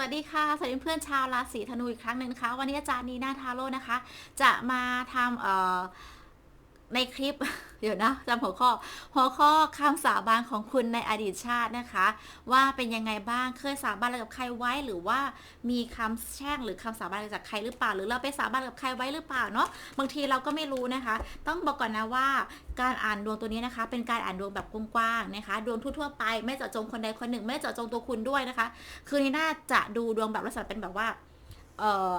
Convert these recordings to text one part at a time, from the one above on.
วัสดีค่ะ สวัสดีเพื่อนชาวราศีธนูอีกครั้งหนึ่งนะคะ วันนี้อาจารย์นีนาทาโร่นะคะ จะมาทำเอ่อ ในคลิป เดี๋ยวนะจำหัวข้อ หัวข้อคำสาบานของคุณในอดีตชาตินะคะ ว่าเป็นยังไงบ้างเคยสาบานอะไรกับใครไว้หรือว่ามีคำแช่งหรือคำสาบานอะไรจากใครหรือเปล่า หรือเราไปสาบานกับใครไว้หรือเปล่าเนาะบางทีเราก็ไม่รู้นะคะ ต้องบอกก่อนนะว่า การอ่านดวงตัวนี้นะคะ เป็นการอ่านดวงแบบกว้างๆนะคะ ดวงทั่วๆไปไม่เจาะจงคนใดคนหนึ่ง ไม่เจาะจงตัวคุณด้วยนะคะ คือนี่น่าจะดูดวงแบบลักษณะเป็นแบบว่าเออ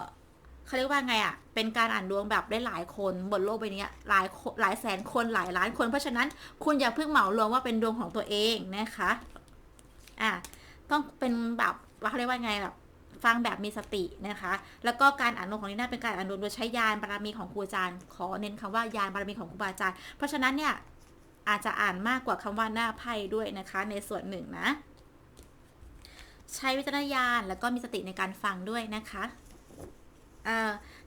เขาเรียกว่าไงอะ่ะ เป็นการอ่านดวงแบบได้หลายคนบนโลกใบนี้หลายหลายแสนคนหลายล้านคน เพราะฉะนั้นคุณอย่าเพิ่งเหมารวมว่าเป็นดวงของตัวเองนะคะ อะต้องเป็นแบบว่าเขาเรียกว่าไงแบบฟังแบบมีสตินะคะ แล้วก็การอ่านดวงของนีน่าเป็นการอ่านดวงโดยใช้ยานบารมีของครูอาจารย์ ขอเน้นคำว่ายานบารมีของครูบาอาจารย์ เพราะฉะนั้นเนี่ยอาจจะอ่านมากกว่าคำว่าหน้าไพ่ด้วยนะคะ ในส่วนหนึ่งนะ ใช้วิจารณญาณแล้วก็มีสติในการฟังด้วยนะคะ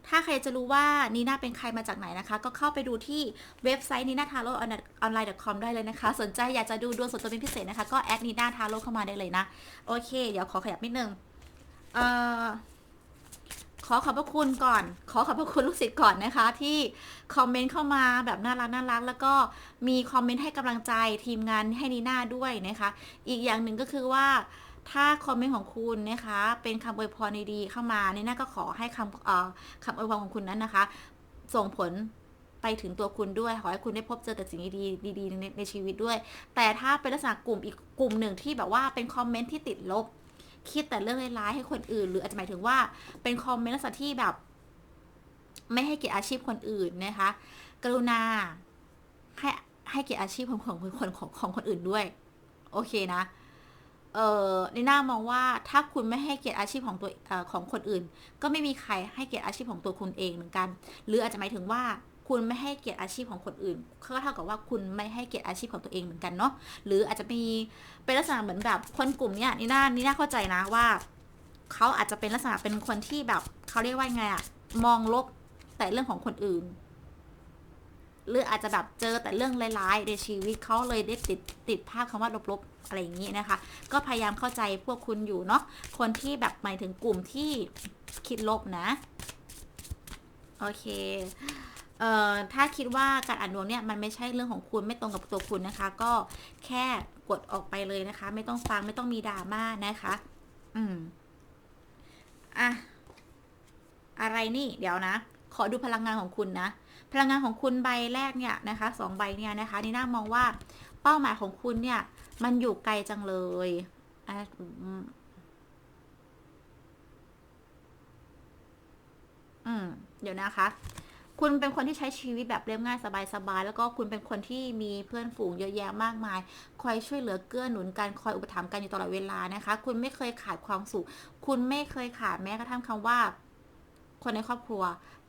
ถ้าใครจะรู้ว่านีน่าเป็นใครมาจากไหนนะคะ ก็เข้าไปดูที่เว็บไซต์นีน่าทาโร่ออนไลน์ .com ได้เลยนะคะ สนใจอยากจะดูดวงส่วนตัวเป็นพิเศษนะคะ ก็แอดนีน่าทาโร่เข้ามาได้เลยนะ โอเค เดี๋ยวขอขยับนิดนึงออขอขอบพระคุณก่อน ขอขอบพระคุณลูกศิษย์ก่อนนะคะ ที่คอมเมนต์เข้ามาแบบน่ารักน่ารักแล้วก็มีคอมเมนต์ให้กำลังใจทีมงานให้นีน่าด้วยนะคะ อีกอย่างหนึ่งก็คือว่า ถ้าคอมเมนต์ของคุณนะคะ เป็นคำอวยพรดีๆเข้ามาเนี่ยน่าก็ขอให้คำเอ่อคำอวยพรของคุณนั้นนะคะ ส่งผลไปถึงตัวคุณด้วย ขอให้คุณได้พบเจอแต่สิ่งดีๆดีๆในในชีวิตด้วย แต่ถ้าเป็นลักษณะกลุ่มอีกกลุ่มหนึ่งที่แบบว่าเป็นคอมเมนต์ที่ติดลบ คิดแต่เรื่องร้ายๆให้คนอื่น หรืออาจจะหมายถึงว่าเป็นคอมเมนต์ลักษณะที่แบบ ไม่ให้เกียรติอาชีพคนอื่นนะคะ กรุณาให้ให้เกียรติอาชีพของของคนของของคนอื่นด้วย โอเคนะ เออในหน้ามองว่าถ้าคุณไม่ให้เกียรติอาชีพของตัวออของคนอื่น ก็ไม่มีใครให้เกียรติอาชีพของตัวคุณเองเหมือนกัน หรืออาจจะหมายถึงว่าคุณไม่ให้เกียรติอาชีพของคนอื่นก็เท่ากับว่าคุณไม่ให้เกียรติอาชีพของตัวเองเหมือนกันเนาะหรืออาจจะมีเป็นลักษณะเหมือนแบบคนกลุ่มเนี้ยนี่น่านี่น่าเข้าใจนะว่าเขาอาจจะเป็นลักษณะเป็นคนที่แบบเขาเรียกว่าไงอะมองลบแต่เรื่องของคนอื่น หรืออาจจะแบบเจอแต่เรื่องร้ายๆในชีวิตเขาเลยได้ติดติดภาพคำว่าลบๆอะไรอย่างนี้นะคะ ก็พยายามเข้าใจพวกคุณอยู่เนาะคนที่แบบหมายถึงกลุ่มที่คิดลบนะโอเคเอ่อถ้าคิดว่าการอ่านดวงเนี่ยมันไม่ใช่เรื่องของคุณไม่ตรงกับตัวคุณนะคะ ก็แค่กดออกไปเลยนะคะ ไม่ต้องฟังไม่ต้องมีดราม่านะคะ อืมอะอะไรนี่ เดี๋ยวนะ ขอดูพลังงานของคุณนะ พลังงานของคุณใบแรกเนี่ยนะคะสองใบเนี่ยนะคะนี่น่ามองว่าเป้าหมายของคุณเนี่ย มันอยู่ไกลจังเลยอะอืมอืม เดี๋ยวนะคะ คุณเป็นคนที่ใช้ชีวิตแบบเรียบง่ายสบายๆ แล้วก็คุณเป็นคนที่มีเพื่อนฝูงเยอะแยะมากมาย คอยช่วยเหลือเกื้อหนุนกัน คอยอุปถัมภ์กันอยู่ตลอดเวลานะคะ คุณไม่เคยขาดความสุข คุณไม่เคยขาดแม้กระทั่งคำว่า คนในครอบครัว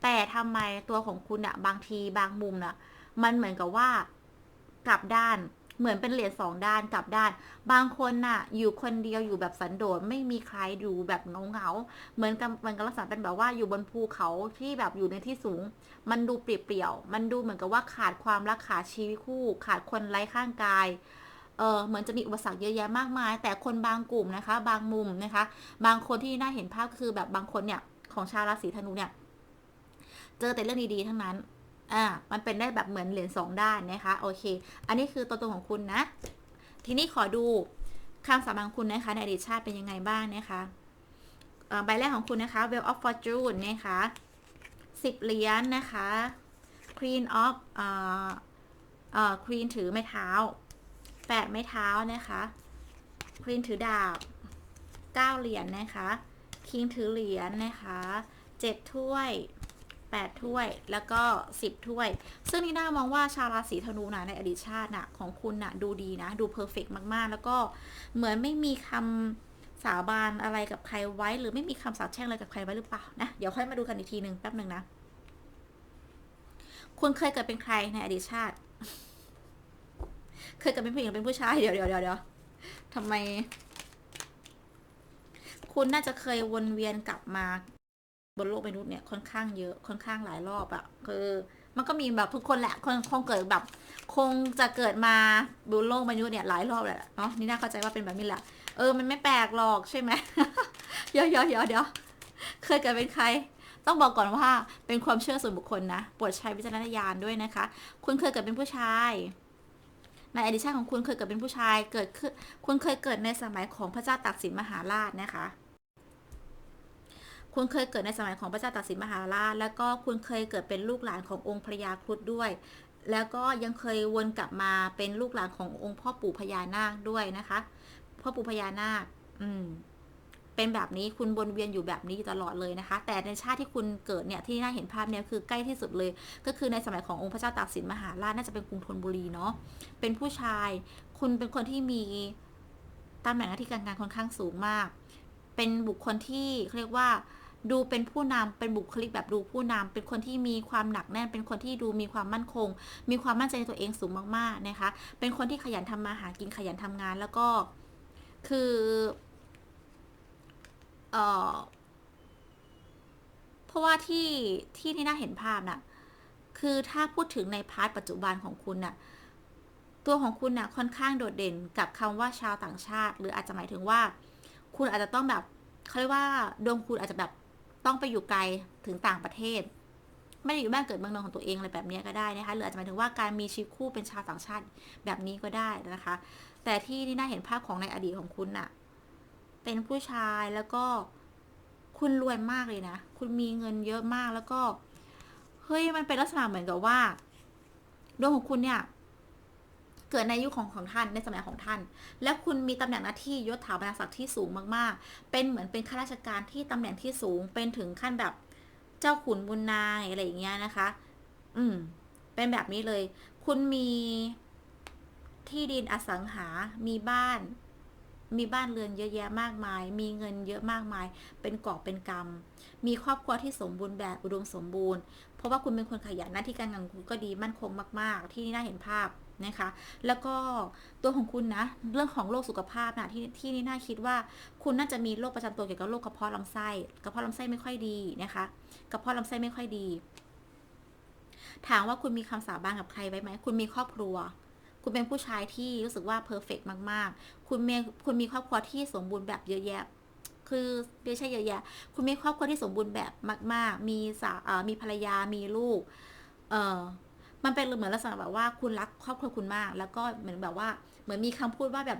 แต่ทำไมตัวของคุณอะบางทีบางมุมน่ะ มันเหมือนกับว่ากลับด้านเหมือนเป็นเหรียญสองด้านกลับด้าน บางคนน่ะ อยู่คนเดียวอยู่แบบสันโดษไม่มีใครอยู่แบบเงาเงาเหมือนกับมันก็ลักษณะเป็นแบบว่าอยู่บนภูเขาที่แบบอยู่ในที่สูง มันดูเปลี่ยวๆมันดูเหมือนกับว่าขาดความรักขาดชีวิตคู่ ขาดคนไร้ข้างกายเออเหมือนจะมีอุปสรรคเยอะแยะมากมาย แต่คนบางกลุ่มนะคะ บางมุมนะคะ บางคนที่น่าเห็นภาพคือแบบบางคนเนี่ย ของชาวราศีธนูเนี่ย เจอแต่เรื่องดีๆทั้งนั้น อ่า มันเป็นได้แบบเหมือนเหรียญสองด้านนะคะ โอเค อันนี้คือตัวตนของคุณนะ ทีนี้ขอดูคำสาบานของคุณนะคะ ในอดีตชาติเป็นยังไงบ้างนะคะใบแรกของคุณนะคะ Wheel of Fortune นะคะสิบเหรียญนะคะ Queen of เอ่อเอ่อ Queen ถือไม้เท้าแปดไม้เท้านะคะ Queen ถือดาบเก้าเหรียญนะคะ คิงถือเหรียญนะคะเจ็ดถ้วยแปดถ้วยแล้วก็สิบถ้วย ซึ่งนี่น่ามองว่าชาวราศีธนูนะในอดีตชาตินะของคุณนะดูดีนะ ดูเพอร์เฟกมากๆ แล้วก็เหมือนไม่มีคำสาบานอะไรกับใครไว้ หรือไม่มีคำสาปแช่งอะไรกับใครไว้หรือเปล่านะเดี๋ยวค่อยมาดูกันอีกทีหนึ่งแป๊บหนึ่งนะคุณเคยเกิดเป็นใครในอดีตชาติ เคยเกิดเป็นผู้หญิงเป็นผู้ชาย เดี๋ยวเดี๋ยวเดี๋ยวเดี๋ยวทำไม คุณน่าจะเคยวนเวียนกลับมา บนโลกมนุษย์เนี่ยค่อนข้างเยอะค่อนข้างหลายรอบอะคือ มันก็มีแบบทุกคนแหละคนคงเกิดแบบ คงจะเกิดมาบนโลกมนุษย์เนี่ยหลายรอบแหละเนาะนี่น่าเข้าใจว่าเป็นแบบนี้แหละเออมันไม่แปลกหรอกใช่ไหมเดี๋ยวเดี๋ยวเดี๋ยวเดี๋ยวเคยเกิดเป็นใครต้องบอกก่อนว่าเป็นความเชื่อส่วนบุคคลนะโปรดใช้วิจารณญาณด้วยนะคะ คุณเคยเกิดเป็นผู้ชาย ในอดีตชาติของคุณเคยเกิดเป็นผู้ชาย เกิดขึ้น คุณเคยเกิดในสมัยของพระเจ้าตากสินมหาราชนะคะ คุณเคยเกิดในสมัยของพระเจ้าตากสินมหาราช แล้วก็คุณเคยเกิดเป็นลูกหลานขององค์พระยาครุฑด้วย แล้วก็ยังเคยวนกลับมาเป็นลูกหลานขององค์พ่อปู่พญานาคด้วยนะคะ พ่อปู่พญานาค อืมเป็นแบบนี้คุณวนเวียนอยู่แบบนี้ตลอดเลยนะคะ แต่ในชาติที่คุณเกิดเนี่ยที่น่าเห็นภาพเนี่ยคือใกล้ที่สุดเลย ก็คือในสมัยขององค์พระเจ้าตากสินมหาราชน่าจะเป็นกรุงธนบุรีเนาะเป็นผู้ชาย คุณเป็นคนที่มีตำแหน่งหน้าที่การงานค่อนข้างสูงมาก เป็นบุคคลที่เขาเรียกว่า ดูเป็นผู้นำเป็นบุคลิกแบบดูผู้นำเป็นคนที่มีความหนักแน่น เป็นคนที่ดูมีความมั่นคง มีความมั่นใจในตัวเองสูงมากๆนะคะ เป็นคนที่ขยันทำมาหากินขยันทำงาน แล้วก็คือเออเพราะว่าที่ที่ที่น่าเห็นภาพน่ะคือถ้าพูดถึงในพาร์ทปัจจุบันของคุณน่ะตัวของคุณน่ะค่อนข้างโดดเด่นกับคำว่าชาวต่างชาติ หรืออาจจะหมายถึงว่า คุณอาจจะต้องแบบเขาเรียกว่าดวงคุณอาจจะแบบ ต้องไปอยู่ไกลถึงต่างประเทศ ไม่ได้อยู่บ้านเกิดเมืองนอนของตัวเองอะไรแบบนี้ก็ได้นะคะหรืออาจจะหมายถึงว่าการมีชีวิตคู่เป็นชาวต่างชาติแบบนี้ก็ได้นะคะ แต่ที่ที่น่าเห็นภาพของในอดีตของคุณน่ะ เป็นผู้ชายแล้วก็คุณรวยมากเลยนะ คุณมีเงินเยอะมากแล้วก็ เฮ้ย มันเป็นลักษณะเหมือนกับว่าดวงของคุณเนี่ย เกิดในยุคของของท่านในสมัยของท่าน และคุณมีตำแหน่งหน้าที่ยศถาบรรดาศักดิ์ที่สูงมากๆ เป็นเหมือนเป็นข้าราชการที่ตำแหน่งที่สูงเป็นถึงขั้นแบบเจ้าขุนบุญนายอะไรอย่างเงี้ยนะคะ อืม เป็นแบบนี้เลย คุณมีที่ดินอสังหา มีบ้าน มีบ้านเรือนเยอะแยะมากมาย มีเงินเยอะมากมาย เป็นกอบเป็นกำมีครอบครัวที่สมบูรณ์แบบอุดมสมบูรณ์ เพราะว่าคุณเป็นคนขยันหน้าที่การงานคุณก็ดีมั่นคงมาก ๆ ที่น่าเห็นภาพนะคะ แล้วก็ตัวของคุณนะ เรื่องของโรคสุขภาพนะที่ที่นี่น่าคิดว่า คุณน่าจะมีโรคประจำตัวเกี่ยวกับโรคกระเพาะลำไส้ กระเพาะลำไส้ไม่ค่อยดีนะคะ กระเพาะลำไส้ไม่ค่อยดี ถามว่าคุณมีคำสาบานกับใครไว้ไหม คุณมีครอบครัว คุณเป็นผู้ชายที่รู้สึกว่าเพอร์เฟกมาก ๆ คุณมีคุณมีครอบครัวที่สมบูรณ์แบบเยอะแยะ คือไม่ใช่เยอะแยะ คุณมีครอบครัวที่สมบูรณ์แบบมาก ๆ มีสาเออมีภรรยา มีลูก เออมันเป็นเหมือนลักษณะแบบว่าคุณรักครอบครัวคุณมาก แล้วก็เหมือนแบบว่า เหมือนมีคำพูดว่าแบบ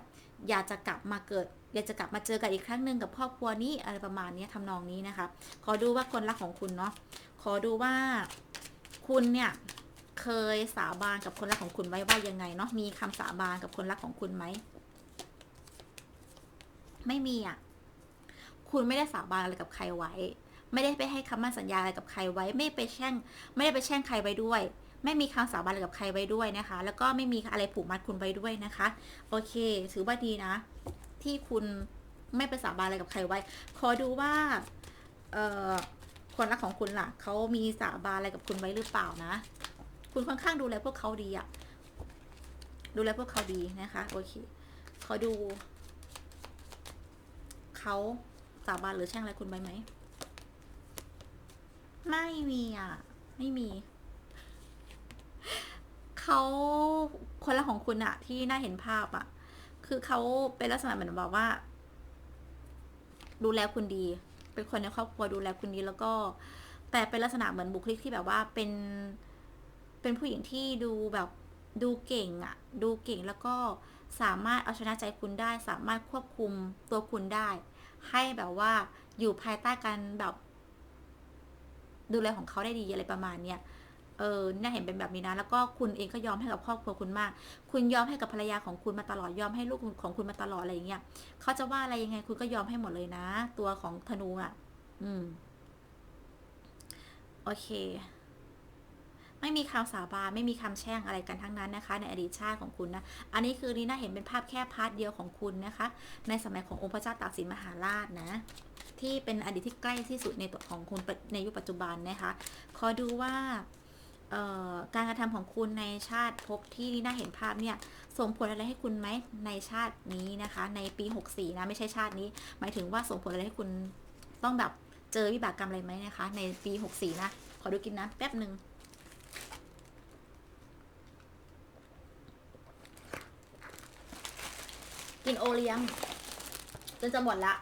อยากจะกลับมาเกิดอยากจะกลับมาเจอกันอีกครั้งหนึ่งกับครอบครัวนี้อะไรประมาณนี้ทำนองนี้นะคะ ขอดูว่าคนรักของคุณเนาะ ขอดูว่าคุณเนี่ย เคยสาบานกับคนรักของคุณไว้ว่ายังไงเนาะมีคำสาบานกับคนรักของคุณไหมไม่มีอะคุณไม่ได้สาบานอะไรกับใครไว้ ไม่ได้ไปให้คำมั่นสัญญาอะไรกับใครไว้ ไม่ไปแช่ง ไม่ได้ไปแช่งใครไว้ด้วย ไม่มีคำสาบานอะไรกับใครไว้ด้วยนะคะ แล้วก็ไม่มีอะไรผูกมัดคุณไว้ด้วยนะคะ โอเค ถือว่าดีนะ ที่คุณไม่ไปสาบานอะไรกับใครไว้ ขอดูว่า เอ่อคนรักของคุณล่ะเขามีสาบานอะไรกับคุณไว้หรือเปล่านะ คุณค่อนข้างดูแลพวกเขาดีอะดูแลพวกเขาดีนะคะ โอเค ขอดู เขาสาบานหรือแช่งอะไรคุณไว้ไหม ไม่มีอะ ไม่มี เขาคนละของคุณอะที่น่าเห็นภาพอะคือเขาเป็นลักษณะเหมือนแบบว่า ดูแลคุณดี เป็นคนในครอบครัวดูแลคุณดีแล้วก็ แต่เป็นลักษณะเหมือนบุคลิกที่แบบว่าเป็น เป็นผู้หญิงที่ดูแบบดูเก่งอะดูเก่งแล้วก็สามารถเอาชนะใจคุณได้ สามารถควบคุมตัวคุณได้ ให้แบบว่าอยู่ภายใต้การแบบ ดูแลของเขาได้ดีอะไรประมาณเนี้ยเออน่าเห็นเป็นแบบนี้นะ แล้วก็คุณเองก็ยอมให้กับครอบครัวคุณมาก คุณยอมให้กับภรรยาของคุณมาตลอด ยอมให้ลูกของคุณมาตลอดอะไรอย่างเงี้ย เขาจะว่าอะไรยังไง คุณก็ยอมให้หมดเลยนะ ตัวของธนูอะ อืม โอเค ไม่มีคำสาบานไม่มีคำแช่งอะไรกันทั้งนั้นนะคะ ในอดีตชาติของคุณนะ อันนี้คือนี่น่าเห็นเป็นภาพแค่พาร์ทเดียวของคุณนะคะ ในสมัยขององค์พระเจ้าตากสินมหาราชนะที่เป็นอดีตที่ใกล้ที่สุดในตัวของคุณในยุคปัจจุบันนะคะขอดูว่าการกระทำของคุณในชาติภพที่น่าเห็นภาพเนี่ยส่งผลอะไรให้คุณไหมในชาตินี้นะคะ ในปี 64 นะไม่ใช่ชาตินี้ หมายถึงว่าส่งผลอะไรให้คุณต้องแบบเจอวิบากกรรมอะไรไหมนะคะ ในปี 64 นะ ขอดูกินน้ำแป๊บหนึ่ง กินโอเลี้ยงจนจะหมดละ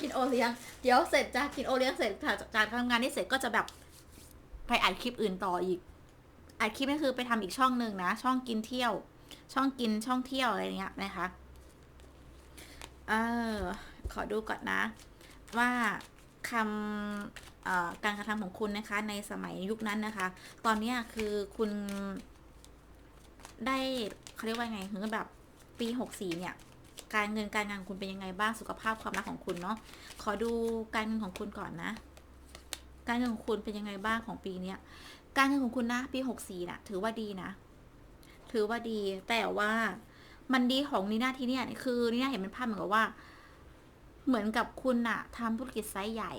กินโอเลี้ยง เดี๋ยวเสร็จจากกินโอเลี้ยงเสร็จจากจากทำงานนี่เสร็จก็จะแบบไปอัดคลิปอื่นต่ออีกอัดคลิปนี่คือไปทำอีกช่องหนึ่งนะ ช่องกินเที่ยว ช่องกินช่องเที่ยวอะไรเงี้ยนะคะเออขอดูก่อนนะ ว่าคำการกระทำของคุณนะคะ ในสมัยยุคนั้นนะคะ ตอนนี้คือคุณได้ เขาเรียกว่าไงคือแบบปีหกสี่เนี่ย การเงินการงานคุณเป็นยังไงบ้างสุขภาพความรักของคุณเนาะขอดูการเงินของคุณก่อนนะ การเงินของคุณเป็นยังไงบ้างของปีเนี้ยการเงินของคุณนะปีหกสี่น่ะ ถือว่าดีนะ ถือว่าดี แต่ว่ามันดีของนีน่าที่เนี่ยคือนีน่าเห็นเป็นภาพเหมือนกับว่า เหมือนกับคุณอะทำธุรกิจไซส์ใหญ่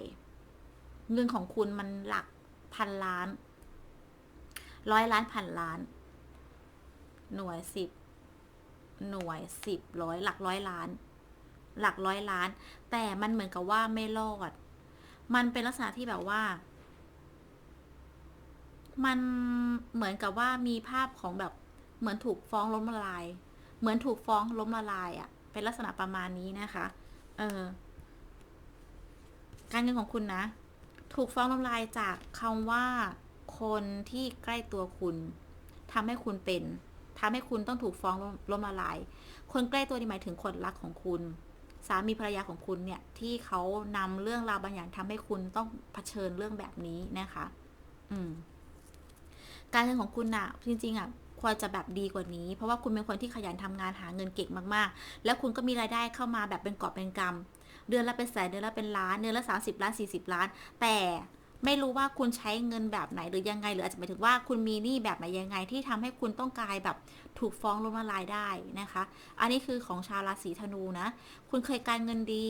เงินของคุณมันหลักพันล้าน ร้อยล้านพันล้าน หน่วยสิบหน่วยสิบร้อยหลักร้อยล้าน หลักร้อยล้าน แต่มันเหมือนกับว่าไม่รอด มันเป็นลักษณะที่แบบว่า มันเหมือนกับว่ามีภาพของแบบเหมือนถูกฟ้องล้มละลาย เหมือนถูกฟ้องล้มละลายอะ่ะ เป็นลักษณะประมาณนี้นะคะ เออ การเงินของคุณนะ ถูกฟ้องล้มละลายจากคำว่าคนที่ใกล้ตัวคุณทำให้คุณเป็น ทำให้คุณต้องถูกฟ้องล้มละลาย คนใกล้ตัวนี่หมายถึงคนรักของคุณ สามีภรรยาของคุณเนี่ยที่เขานำเรื่องราวบางอย่างทำให้คุณต้องเผชิญเรื่องแบบนี้นะคะ อืม การเงินของคุณอะจริงๆอะควรจะแบบดีกว่านี้ เพราะว่าคุณเป็นคนที่ขยันทำงานหาเงินเก่งมากๆ แล้วคุณก็มีรายได้เข้ามาแบบเป็นกอบเป็นกำเดือนละเป็นแสนเดือนละเป็นล้านเดือนละ 30 ล้าน 40 ล้าน แต่ ไม่รู้ว่าคุณใช้เงินแบบไหนหรือยังไง หรืออาจจะหมายถึงว่าคุณมีหนี้แบบไหนยังไง ที่ทำให้คุณต้องกลายแบบถูกฟ้องล้มละลายได้นะคะ อันนี้คือของชาวราศีธนูนะ คุณเคยการเงินดี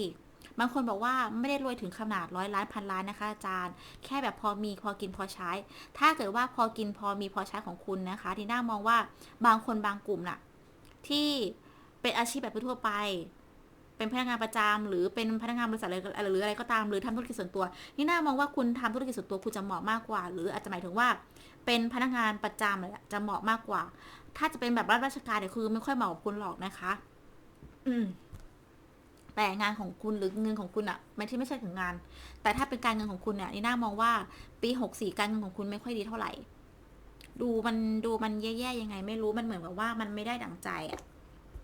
บางคนบอกว่าไม่ได้รวยถึงขนาดร้อยล้านพันล้านนะคะอาจารย์ แค่แบบพอมีพอกินพอใช้ ถ้าเกิดว่าพอกินพอมีพอใช้ของคุณนะคะทีน่ามองว่าบางคนบางกลุ่มน่ะที่เป็นอาชีพแบบทั่วไป เป็นพนักงานประจำหรือเป็นพนักงานบริษัทอะไรหรืออะไรก็ตามหรือทำธุรกิจส่วนตัว นี่น่ามองว่าคุณทำธุรกิจส่วนตัวคุณจะเหมาะมากกว่า หรืออาจจะหมายถึงว่า เป็นพนักงานประจำเลยจะเหมาะมากกว่า ถ้าจะเป็นแบบรับราชการเนี่ยคือไม่ค่อยเหมาะกับคุณหรอกนะคะ อืมแต่งานของคุณหรือเงินของคุณอะไม่ที่ไม่ใช่ถึงงาน แต่ถ้าเป็นการเงินของคุณเนี่ยนี่น่ามองว่าปีหกสี่การเงินของคุณไม่ค่อยดีเท่าไหร่ ดูมันดูมันแย่ๆยังไง ไม่รู้มันเหมือนกับว่ามันไม่ได้ดั่งใจอะ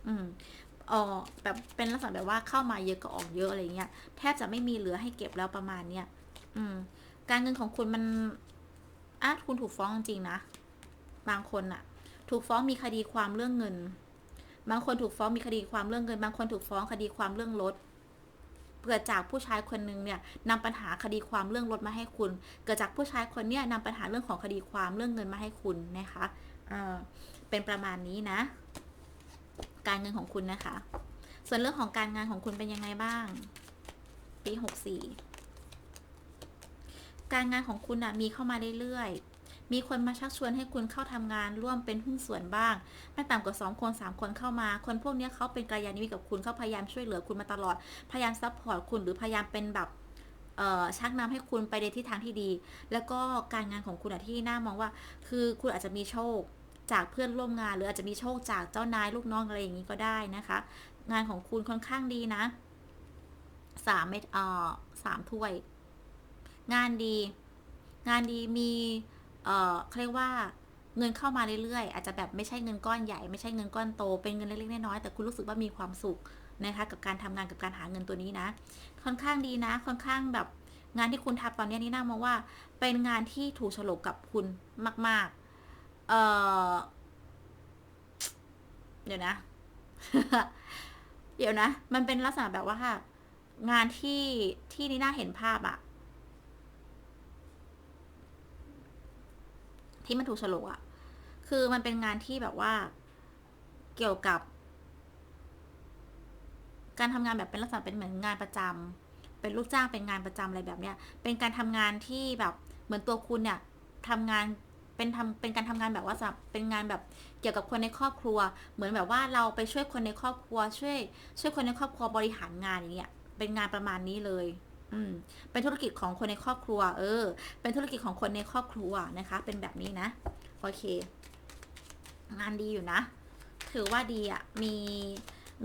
อืม ออแบบเป็นลักษณะแบบว่าเข้ามาเยอะก็ออกเยอะอะไรเงี้ยแทบจะไม่มีเหลือให้เก็บแล้วประมาณเนี้ยอืม การเงินของคุณมันอาคุณถูกฟ้องจริงนะบางคนอะถูกฟ้องมีคดีความเรื่องเงิน บางคนถูกฟ้องมีคดีความเรื่องเงิน บางคนถูกฟ้องคดีความเรื่องรถเกิดจากผู้ชายคนหนึ่งเนี่ยนำปัญหาคดีความเรื่องรถมาให้คุณ เกิดจากผู้ชายคนเนี้ยนำปัญหาเรื่องของคดีความเรื่องเงินมาให้คุณนะคะเออเป็นประมาณนี้นะ การเงินของคุณนะคะ ส่วนเรื่องของการงานของคุณเป็นยังไงบ้าง ปีหกสี่การงานของคุณนะมีเข้ามาเรื่อยๆ มีคนมาชักชวนให้คุณเข้าทำงานร่วมเป็นหุ้นส่วนบ้าง ไม่ต่ำกว่าสองคนสามคนเข้ามา คนพวกนี้เขาเป็นกัลยาณมิตรกับคุณเขาพยายามช่วยเหลือคุณมาตลอด พยายามซัพพอร์ตคุณหรือพยายามเป็นแบบชักนำให้คุณไปในทิศทางที่ดี แล้วก็การงานของคุณที่น่ามองว่า คือคุณอาจจะมีโชค จากเพื่อนร่วมงาน หรืออาจจะมีโชคจากเจ้านายลูกน้องอะไรอย่างนี้ก็ได้นะคะ งานของคุณค่อนข้างดีนะสามเม็ดเอ่อสามถ้วย งานดี งานดีมี เอ่อเขาเรียกว่าเงินเข้ามาเรื่อยๆ อาจจะแบบไม่ใช่เงินก้อนใหญ่ ไม่ใช่เงินก้อนโต เป็นเงินเล็กๆ น้อยๆ แต่คุณรู้สึกว่ามีความสุขนะคะกับการทำงานกับการหาเงินตัวนี้นะ ค่อนข้างดีนะ ค่อนข้างแบบงานที่คุณทำตอนนี้นี่น่ามองว่า เป็นงานที่ถูกโฉลกกับคุณมาก ๆ เออเดี๋ยวนะ เดี๋ยวนะ มันเป็นลักษณะแบบว่า งานที่ที่นี่น่าเห็นภาพอะที่มันถูกฉลกอะคือมันเป็นงานที่แบบว่า เกี่ยวกับ การทำงานแบบเป็นลักษณะเป็นเหมือนงานประจำเป็นลูกจ้างเป็นงานประจำอะไรแบบเนี้ย เป็นการทำงานที่แบบเหมือนตัวคุณเนี่ยทำงาน เป็นทำเป็นการทำงานแบบว่าเป็นงานแบบเกี่ยวกับคนในครอบครัว เหมือนแบบว่าเราไปช่วยคนในครอบครัว ช่วย ช่วยคนในครอบครัวบริหารงานอย่างเงี้ยเป็นงานประมาณนี้เลยอืมเป็นธุรกิจของคนในครอบครัว เออ เป็นธุรกิจของคนในครอบครัวนะคะ เป็นแบบนี้นะโอเค งานดีอยู่นะ ถือว่าดีอะ่ะมี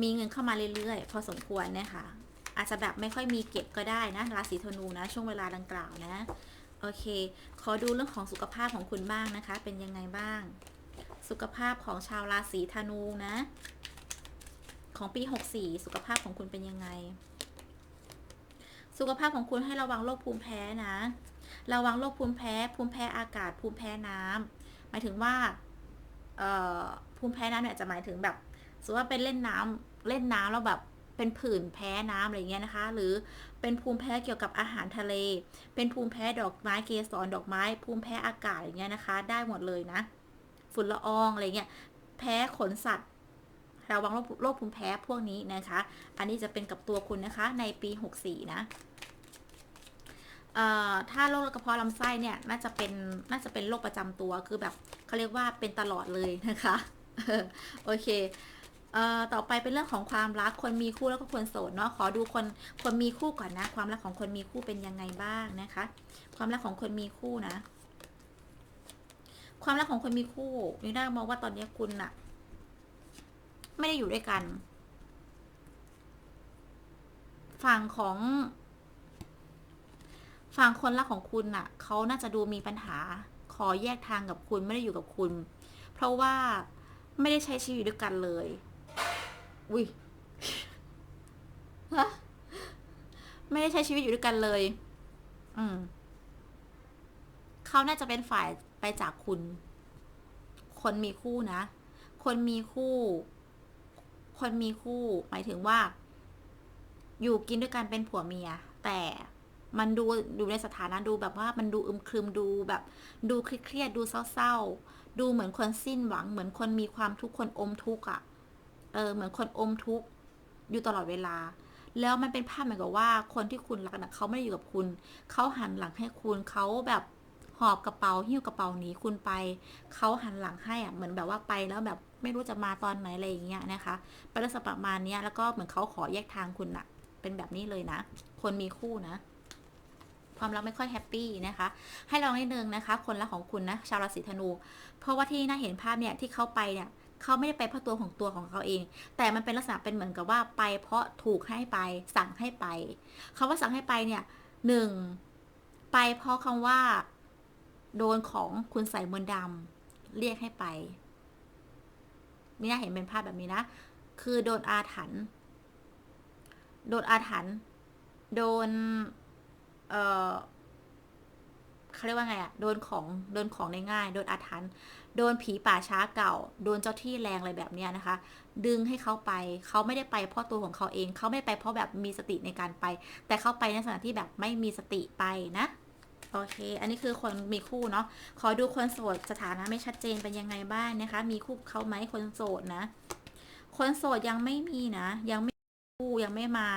มีเงินเข้ามาเรื่อยๆ พอสมควรนะคะอาจจะแบบไม่ค่อยมีเก็บก็ได้นะราศีธนูนะ ช่วงเวลาดังกล่าวนะ โอเค ขอดูเรื่องของสุขภาพของคุณบ้างนะคะ เป็นยังไงบ้าง สุขภาพของชาวราศีธนูนะ ของปี 64 สุขภาพของคุณเป็นยังไง สุขภาพของคุณให้ระวังโรคภูมิแพ้นะ ระวังโรคภูมิแพ้ ภูมิแพ้อากาศ ภูมิแพ้น้ำหมายถึงว่า เอ่อ ภูมิแพ้น้ำเนี่ยจะหมายถึงแบบสมมติว่าเป็นเล่นน้ำเล่นน้ำแล้วแบบ เป็นผื่นแพ้น้ำอะไรเงี้ยนะคะ หรือเป็นภูมิแพ้เกี่ยวกับอาหารทะเล เป็นภูมิแพ้ดอกไม้เกสรดอกไม้ ภูมิแพ้อากาศอย่างเงี้ยนะคะ ได้หมดเลยนะ ฝุ่นละอองอะไรเงี้ย แพ้ขนสัตว์ระวังโรคภูมิแพ้พวกนี้นะคะ อันนี้จะเป็นกับตัวคุณนะคะ ในปี 64 นะถ้าโรคกระเพาะลำไส้เนี่ยน่าจะเป็นน่าจะเป็นโรคประจำตัวคือแบบเขาเรียกว่าเป็นตลอดเลยนะคะ โอเค เอ่อต่อไปเป็นเรื่องของความรักคนมีคู่แล้วก็คนโสดเนาะขอดูคนคนมีคู่ก่อนนะ ความรักของคนมีคู่เป็นยังไงบ้างนะคะ ความรักของคนมีคู่นะ ความรักของคนมีคู่นี่ได้มองว่าตอนนี้คุณน่ะไม่ได้อยู่ด้วยกัน ฝั่งของ ฝั่งคนรักของคุณน่ะเขาน่าจะดูมีปัญหา ขอแยกทางกับคุณไม่ได้อยู่กับคุณ เพราะว่าไม่ได้ใช้ชีวิตด้วยกันเลย อุ้ยฮะไม่ได้ใช้ชีวิตอยู่ด้วยกันเลย อืมเขาน่าจะเป็นฝ่ายไปจากคุณ คนมีคู่นะ คนมีคู่ คนมีคู่ หมายถึงว่า อยู่กินด้วยกันเป็นผัวเมีย แต่มันดูดูในสถานะดูแบบว่ามันดูอึมครึมดูแบบ ดูเครียดดูเศร้าๆ ดูเหมือนคนสิ้นหวัง เหมือนคนมีความทุกข์คนอมทุกข์อะ ออเหมือนคนอมทุกข์อยู่ตลอดเวลา แล้วมันเป็นภาพเหมือนกับว่าคนที่คุณรักนะเขาไม่ได้อยู่กับคุณ เขาหันหลังให้คุณเขาแบบหอบกระเป๋าหิ้วกระเป๋าหนีคุณไป เขาหันหลังให้อะเหมือนแบบว่าไปแล้วแบบไม่รู้จะมาตอนไหนอะไรอย่างเงี้ยนะคะป็นลักษณะประมาณเนี้ยแล้วก็เหมือนเขาขอแยกทางคุณน่ะ เป็นแบบนี้เลยนะ คนมีคู่นะ ความรักไม่ค่อยแฮปปี้นะคะ ให้ลองนิดนึงนะคะ คนรักของคุณนะชาวราศีธนู เพราะว่าที่น่าเห็นภาพเนี่ยที่เขาไปเนี่ย เขาไม่ได้ไปเพราะตัวของตัวของเขาเอง แต่มันเป็นลักษณะเป็นเหมือนกับว่าไปเพราะถูกให้ไปสั่งให้ไปคาว่าสั่งให้ไปเนี่ยหนึ่งไปเพราะคำว่า โดนของคุณใส่มนต์ดำเรียกให้ไปนี่น่าเห็นเป็นภาพแบบนี้นะ คือโดนอาถรรพ์โดนอาถรรพ์โดน เออเขาเรียกว่าไงอะโดนของ โดนของในง่าย โดนอาถรรพ์ โดนผีป่าช้าเก่า โดนเจ้าที่แรงอะไรแบบเนี้ยนะคะ ดึงให้เขาไปเขาไม่ได้ไปเพราะตัวของเขาเอง เขาไม่ไปเพราะแบบมีสติในการไป แต่เขาไปในสถานที่แบบไม่มีสติไปนะโอเค อันนี้คือคนมีคู่เนาะ ขอดูคนโสดสถานะไม่ชัดเจนเป็นยังไงบ้างนะคะ มีคู่เขาไหมคนโสดนะ คนโสดยังไม่มีนะ ยังไม่คู่ยังไม่มา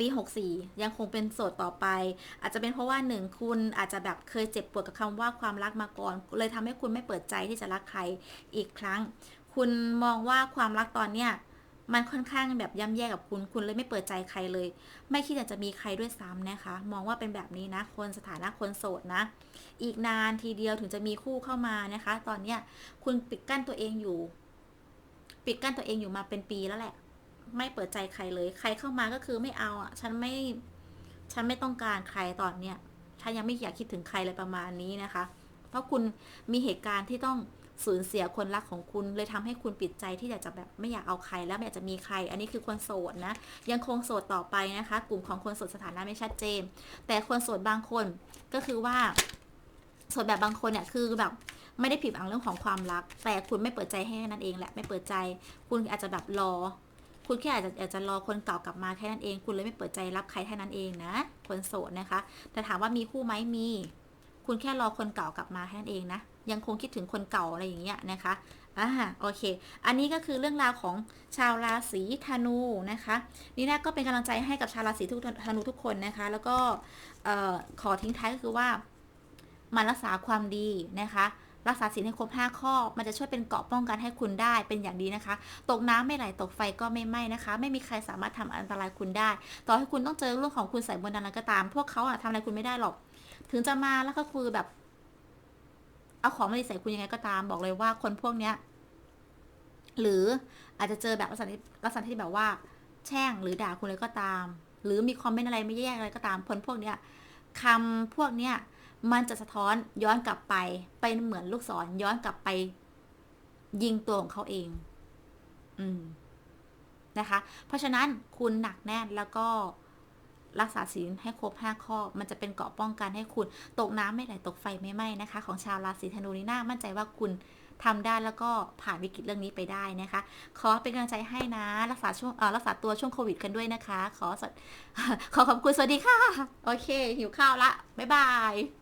ปี 64 ยังคงเป็นโสดต่อไป อาจจะเป็นเพราะว่าหนึ่งคุณอาจจะแบบเคยเจ็บปวดกับคำว่าความรักมาก่อน เลยทำให้คุณไม่เปิดใจที่จะรักใครอีกครั้ง คุณมองว่าความรักตอนเนี้ยมันค่อนข้างแบบย่ำแย่กับคุณ คุณเลยไม่เปิดใจใครเลย ไม่คิดอยากจะมีใครด้วยซ้ำนะคะ มองว่าเป็นแบบนี้นะ คนสถานะคนโสดนะ อีกนานทีเดียวถึงจะมีคู่เข้ามานะคะ ตอนเนี้ยคุณปิดกั้นตัวเองอยู่ ปิดกั้นตัวเองอยู่มาเป็นปีแล้วแหละ ไม่เปิดใจใครเลย ใครเข้ามาก็คือไม่เอาอะ ฉันไม่ ฉันไม่ต้องการใครตอนเนี้ยฉันยังไม่อยากคิดถึงใครเลยประมาณนี้นะคะ เพราะคุณมีเหตุการณ์ที่ต้องสูญเสียคนรักของคุณ เลยทำให้คุณปิดใจที่อยากจะแบบไม่อยากเอาใครแล้วไม่อยากจะมีใคร อันนี้คือคนโสดนะ ยังคงโสดต่อไปนะคะ กลุ่มของคนโสดสถานะไม่ชัดเจน แต่คนโสดบางคนก็คือว่าโสดแบบบางคนเนี่ยคือแบบไม่ได้ผิดหวังเรื่องของความรัก แต่คุณไม่เปิดใจให้นั่นเองแหละไม่เปิดใจ คุณอาจจะแบบรอ คุณแค่อาจจะอาจจะรอคนเก่ากลับมาแค่นั้นเอง คุณเลยไม่เปิดใจรับใครแค่นั้นเองนะ คนโสดนะคะ แต่ถามว่ามีคู่ไหมมี คุณแค่รอคนเก่ากลับมาแค่นั้นเองนะ ยังคงคิดถึงคนเก่าอะไรอย่างเงี้ยนะคะอ่าโอเค อันนี้ก็คือเรื่องราวของชาวราศีธนูนะคะนี่นะก็เป็นกำลังใจให้กับชาวราศีทุกธนูทุกคนนะคะ แล้วก็ขอทิ้งท้ายก็คือว่ามันรักษาความดีนะคะ รักษาศีลให้ครบ 5 ข้อ มันจะช่วยเป็นเกราะป้องกันให้คุณได้เป็นอย่างดีนะคะ ตกน้ำไม่ไหลตกไฟก็ไม่ไหม้นะคะ ไม่มีใครสามารถทำอันตรายคุณได้ ต่อให้คุณต้องเจอเรื่องของคุณใส่บนต์อะไรก็ตาม พวกเขาอะทำอะไรคุณไม่ได้หรอก ถึงจะมาแล้วก็คือแบบเอาของมาใส่คุณยังไงก็ตามบอกเลยว่าคนพวกเนี้ยหรืออาจจะเจอแบบลักษณะที่ลักษณะที่แบบว่า แช่งหรือด่าคุณอะไรก็ตาม หรือมีคอมเมนต์อะไรไม่แย่อะไรก็ตามผลพวกเนี้ยคำพวกเนี้ย มันจะสะท้อนย้อนกลับไป เป็นเหมือนลูกศรย้อนกลับไป ยิงตัวของเขาเอง อืมนะคะ เพราะฉะนั้นคุณหนักแน่นแล้วก็รักษาศีลให้ครบ 5 ข้อ มันจะเป็นเกราะป้องกันให้คุณ ตกน้ำไม่ไหลตกไฟไม่ไหม้นะคะ ของชาวราศีธนูนี่น่ามั่นใจว่าคุณทำได้แล้วก็ผ่านวิกฤตเรื่องนี้ไปได้นะคะ ขอเป็นกำลังใจให้นะ รักษาช่วงรักษาตัวช่วงโควิดกันด้วยนะคะ ขอขอขอบคุณสวัสดีค่ะ โอเค หิวข้าวละ บ๊ายบาย